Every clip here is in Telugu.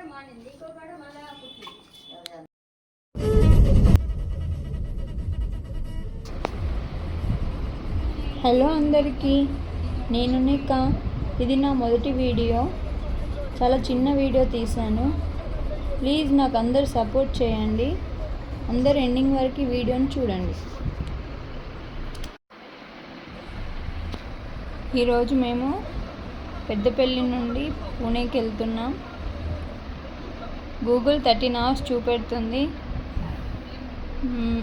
హలో అందరికీ నేను నిక ఇది నా మొదటి వీడియో. చాలా చిన్న వీడియో తీశాను. ప్లీజ్ నాకు అందరు సపోర్ట్ చేయండి. అందరు ఎండింగ్ వరకు వీడియోని చూడండి. ఈరోజు మేము పెద్దపల్లి నుండి పూణేకి వెళ్తున్నాం. గూగుల్ థర్టీన్ అవర్స్ చూపెడుతుంది.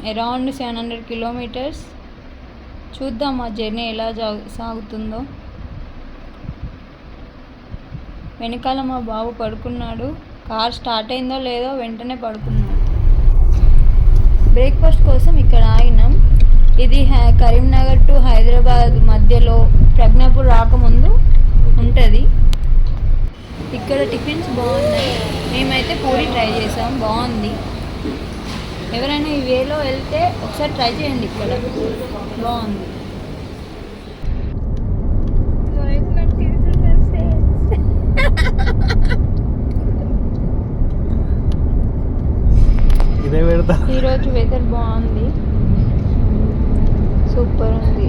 Around seven hundred kilometres. చూద్దాం ఆ జర్నీ ఎలా జా- సాగుతుందో. వెనకాల మా బాబు పడుకున్నాడు. కార్ స్టార్ట్ అయిందో లేదో వెంటనే పడుకున్నాడు. బ్రేక్ఫాస్ట్ కోసం ఇక్కడ ఆగినాం. ఇది హై- కరీంనగర్ టు హైదరాబాద్ మధ్యలో ప్రజ్ఞ రాకముందు ఉంటుంది ఇక్కడ టిఫిన్స్ బాగున్నాయి మేమైతే పూరి ట్రై చేసాం బాగుంది. ఎవరైనా ఈ వేలో వెళ్తే ఒకసారి ట్రై చేయండి ఇక్కడ. బాగుంది. ఇదే పెడతా. ఈరోజు వెదర్ బాగుంది. సూపర్ ఉంది.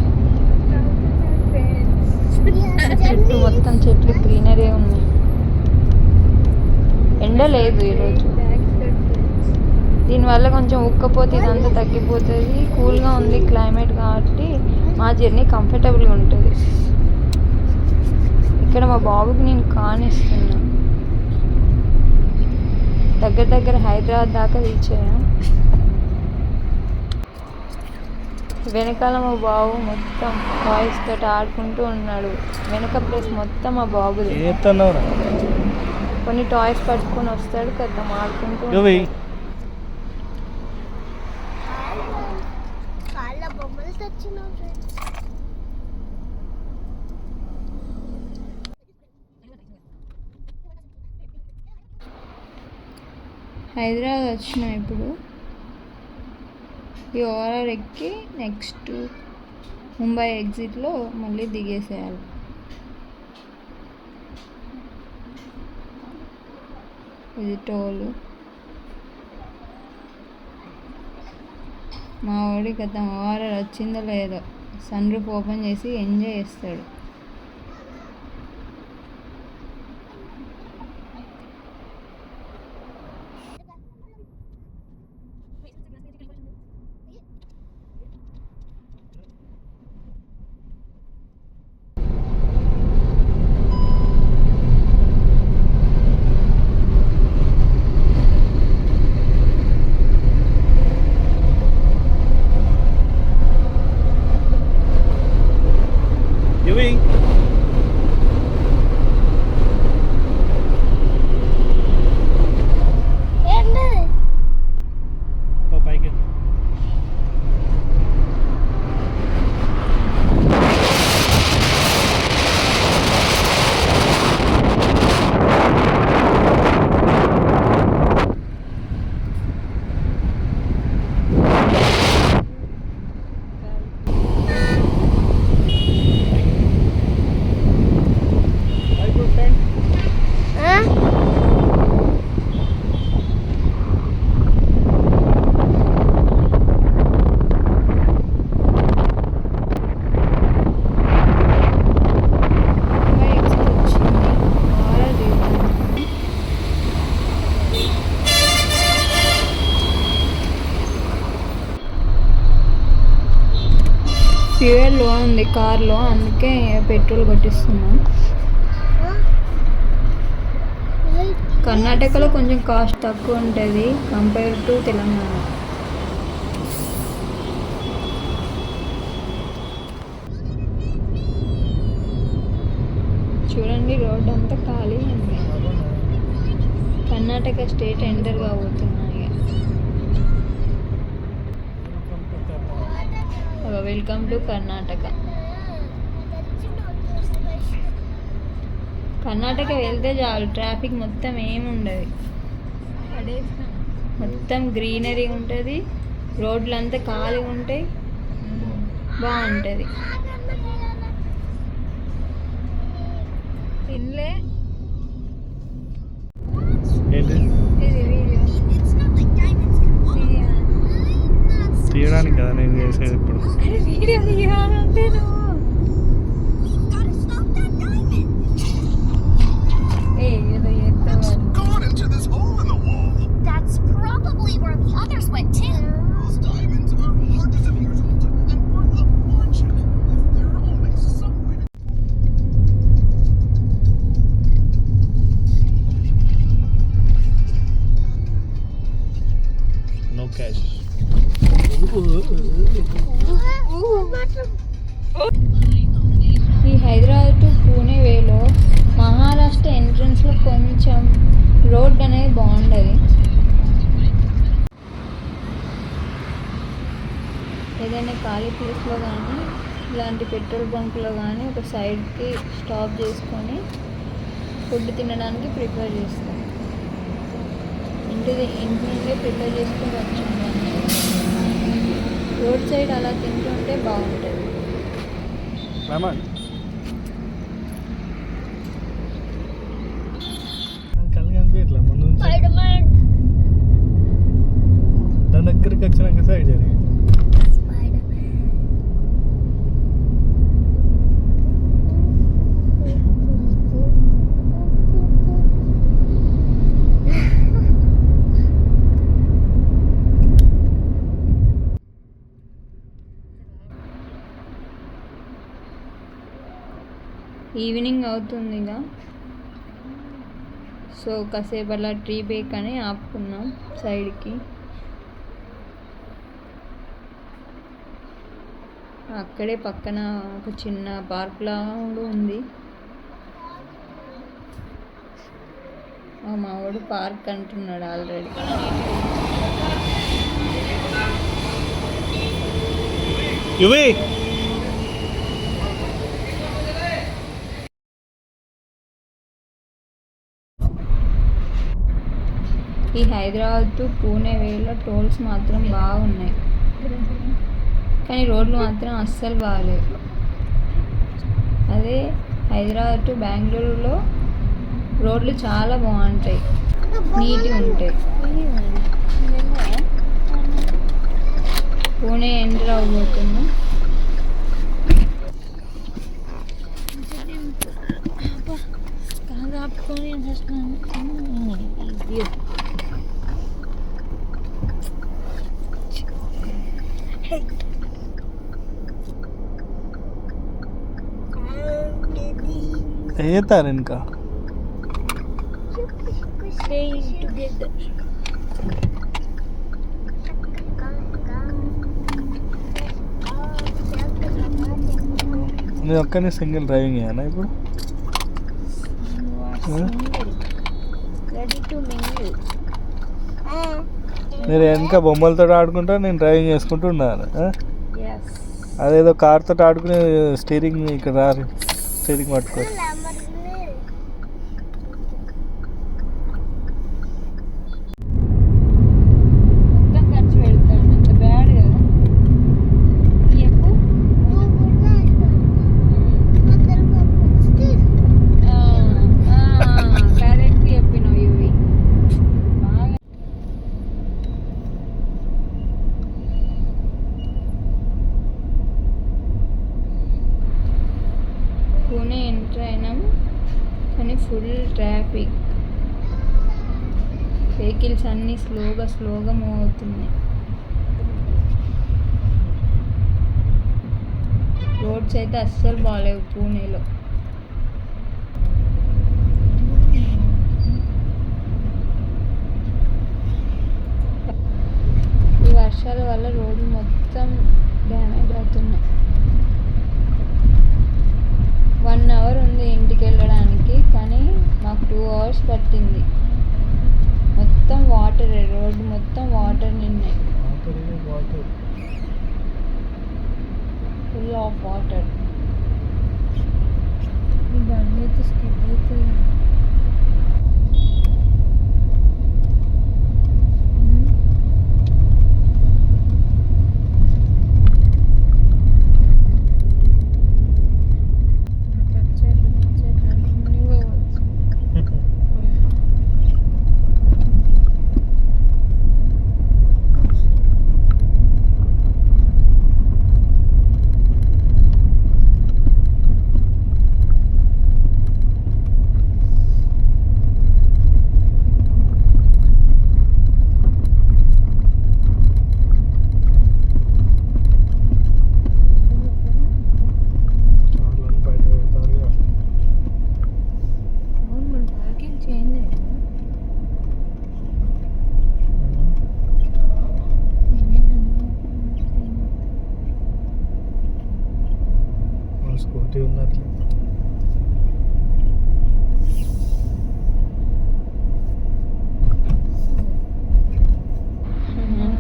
చుట్టూ మొత్తం చెట్లు గ్రీనరీ ఉంది. ఎండ లేదు ఈరోజు. దీనివల్ల కొంచెం ఉక్కపోతే ఇదంతా తగ్గిపోతుంది. కూల్గా ఉంది క్లైమేట్ కాబట్టి మా జర్నీ కంఫర్టబుల్గా ఉంటుంది. ఇక్కడ మా బాబుకి నేను కానిస్తున్నా. దగ్గర దగ్గర హైదరాబాద్ దాకా రీచ్ అయ్యాం. వెనకాల మా బాబు మొత్తం టాయ్స్ తోటి ఆడుకుంటూ ఉన్నాడు. వెనక ప్లేస్ మొత్తం మా బాబుది. కొన్ని టాయ్స్ పట్టుకొని వస్తాడు కదా ఆడుకుంటూ హైదరాబాద్ వచ్చినాం ఇప్పుడు. ఈ ఓవరాల్ ఎక్కి నెక్స్ట్ ముంబై ఎగ్జిట్లో మళ్ళీ దిగేసేయాలి. ఇది టోల్. మా వాడి గత ఓవరాల్ వచ్చిందో లేదో. సన్ రూఫ్ ఓపెన్ చేసి ఎంజాయ్ చేస్తాడు ఇవి ఏంటది పైకి ఆ? ముంబై ఎగ్జిట్ వచ్చింది ఓవరాల్ దిగుతున్నాం ఫ్యూయల్లో ఉంది కార్లో అందుకే పెట్రోల్ కొట్టిస్తున్నాం. కర్ణాటకలో కొంచెం కాస్ట్ తక్కువ ఉంటుంది కంపేర్ టు తెలంగాణ. చూడండి రోడ్ అంతా ఖాళీ ఉంది. కర్ణాటక స్టేట్ ఎంటర్ కాబోతున్నాయి. వెల్కమ్ టు కర్ణాటక కర్ణాటక వెళ్తే చాలు. ట్రాఫిక్ మొత్తం ఏముండదు. మొత్తం గ్రీనరీ ఉంటుంది. రోడ్లంతా ఖాళీ ఉంటాయి. బాగుంటుంది. తినలే. తీయడానికి కదా నేను చేసేది ఇప్పుడు. వీడియో తీయాలంటే నువ్వు. ఈ హైదరాబాద్ టు పూణే వేలో మహారాష్ట్ర ఎంట్రన్స్లో కొంచెం రోడ్ అనేది బాగుండదు. ఏదైనా ఖాళీ ప్లేస్లో కానీ ఇలాంటి పెట్రోల్ బంక్లో కానీ ఒక సైడ్కి స్టాప్ చేసుకొని ఫుడ్ తినడానికి ప్రిపేర్ చేస్తాం. ఇంటిది ఇంటి నుండే ప్రిపేర్ చేసుకొని వచ్చాము రోడ్ సైడ్ అలా తింటుంటే బాగుంటుంది. దాని దగ్గరికి వచ్చినాక సైడ్ జరిగి ఈవినింగ్ అవుతుంది ఇక సో కాసేపు అలా ట్రీ బ్రేక్ అని ఆపుకున్నాం సైడ్కి. అక్కడే పక్కన ఒక చిన్న పార్క్ లా కూడా ఉంది. మా మావాడు పార్క్ అంటున్నాడు ఆల్రెడీ. యువే ఈ హైదరాబాద్ టు పూణే వేలో టోల్స్ మాత్రం బాగున్నాయి. కానీ రోడ్లు మాత్రం అస్సలు బాగాలేవు. అదే హైదరాబాద్ టు బెంగళూరులో రోడ్లు చాలా బాగుంటాయి. నీట్గా ఉంటాయి. పూణే ఎంటర్ అవ్వబోతున్నాం వేస్తారు ఇంకా నేను ఒక్కనే సింగిల్ డ్రైవింగ్ అయ్యానా ఇప్పుడు రెడీ టు మింగిల్ మీరు వెనక బొమ్మలతో ఆడుకుంటా నేను డ్రైవింగ్ చేసుకుంటూ ఉన్నాను. అదేదో కార్తో ఆడుకునే స్టీరింగ్ ఇక్కడ రారు స్టీరింగ్ పట్టుకో మొత్తం ఖర్చు పెడతాడు అంత బ్యాడ్ కదా చెప్పు కరెక్ట్ చెప్పినావు ఇవి బాగా పూణే ఎంటర్ అయినాం కానీ ఫుల్ ట్రాఫిక్. వెహికల్స్ అన్నీ స్లోగా స్లోగా మూవ్ అవుతున్నాయి. రోడ్స్ అయితే అస్సలు బాగాలేవు పూణేలో ఈ వర్షాల వల్ల రోడ్లు మొత్తం డ్యామేజ్ అవుతున్నాయి వన్ అవర్ ఉంది ఇంటికి వెళ్ళడానికి కానీ మాకు టూ అవర్స్ పట్టింది మొత్తం వాటర్ రోడ్డు మొత్తం వాటర్ నిన్నాయి ఫుల్ ఆఫ్ സ്കൂട്ടി ഒന്നും അറിയില്ല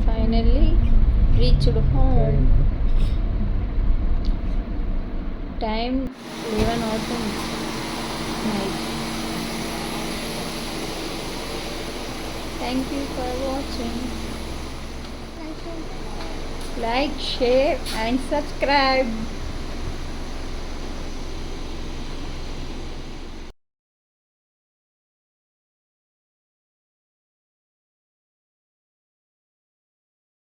finally reached home. Time 11 autumn night. Thank you for watching. Like, share and subscribe.